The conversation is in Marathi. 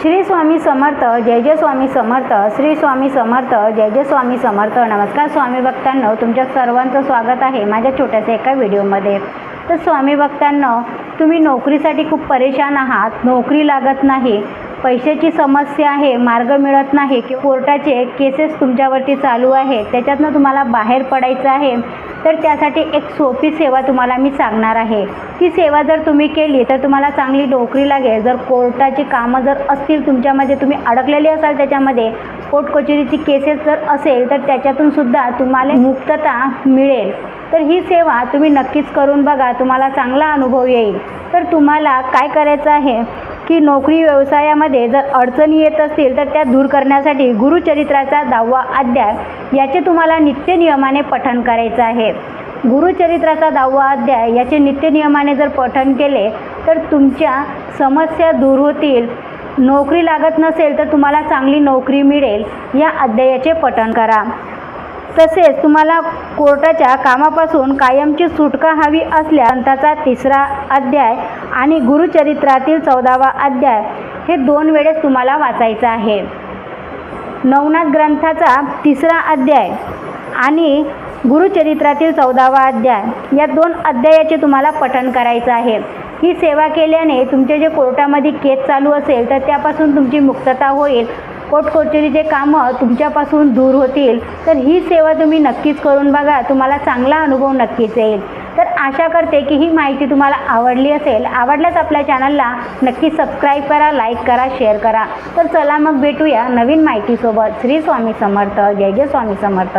श्री स्वामी समर्थ जय जय स्वामी समर्थ श्री स्वामी समर्थ जय जय स्वामी समर्थ. नमस्कार स्वामी भक्तांनो तुमच्या सर्वांचं स्वागत आहे माझ्या छोट्याशा एका व्हिडिओमध्ये. तर स्वामी भक्तांनो तुम्ही नोकरीसाठी खूप परेशान आहात नोकरी लागत नाही पैशाची समस्या आहे मार्ग मिळत नाही की कोर्टाचे केसेस तुमच्यावरती चालू आहे त्याच्यातनं तुम्हाला बाहेर पडायचं आहे. तर त्यासाठी एक सोपी सेवा तुम्हाला मी सांगणार आहे. ती सेवा जर तुम्ही केली तर तुम्हाला चांगली नोकरी लागेल. जर कोर्टाची कामं जर असतील तुमच्यामध्ये तुम्ही अडकलेले असाल त्याच्यामध्ये कोर्ट कचेरीची केसेस जर असेल तर त्याच्यातून सुद्धा तुम्हाला मुक्तता मिळेल. तर ही सेवा तुम्ही नक्कीच करून बघा तुम्हाला चांगला अनुभव येईल. तर तुम्हाला काय करायचं आहे? की नोकरी व्यवसायामध्ये जर अडचणी येत असतील तर त्या दूर करण्यासाठी गुरुचरित्राचा दहावा अध्याय याचे तुम्हाला नित्यनियमाने पठण करायचं आहे. गुरुचरित्राचा दहावा अध्याय याचे नित्यनियमाने जर पठण केले तर तुमच्या समस्या दूर होतील. नोकरी लागत नसेल तर तुम्हाला चांगली नोकरी मिळेल. या अध्यायाचे पठण करा. तसेच तुम्हाला कोर्टाच्या कामापासून कायमची सुटका हवी असल्या ग्रंथाचा तिसरा अध्याय आणि गुरुचरित्रातील चौदावा अध्याय हे दोन वेळेस तुम्हाला वाचायचं आहे. नवनाथ ग्रंथाचा तिसरा अध्याय आणि गुरुचरित्रातील चौदावा अध्याय या दोन अध्यायाचे तुम्हाला पठण करायचं आहे. ही सेवा केल्याने तुमचे जे कोर्टामध्ये केस चालू असेल तर त्यापासून तुमची मुक्तता होईल. कोर्ट कचेरीचे कामं तुमच्यापासून दूर होतील तर ही सेवा तुम्ही नक्कीच करून बघा. तुम्हाला चांगला अनुभव नक्कीच येईल. तर आशा करते की ही माहिती तुम्हाला आवडली असेल. आवडल्यास आपल्या चॅनलला नक्की सबस्क्राईब करा लाईक करा शेअर करा. तर चला मग भेटूया नवीन माहितीसोबत. श्री स्वामी समर्थ. जय जय स्वामी समर्थ.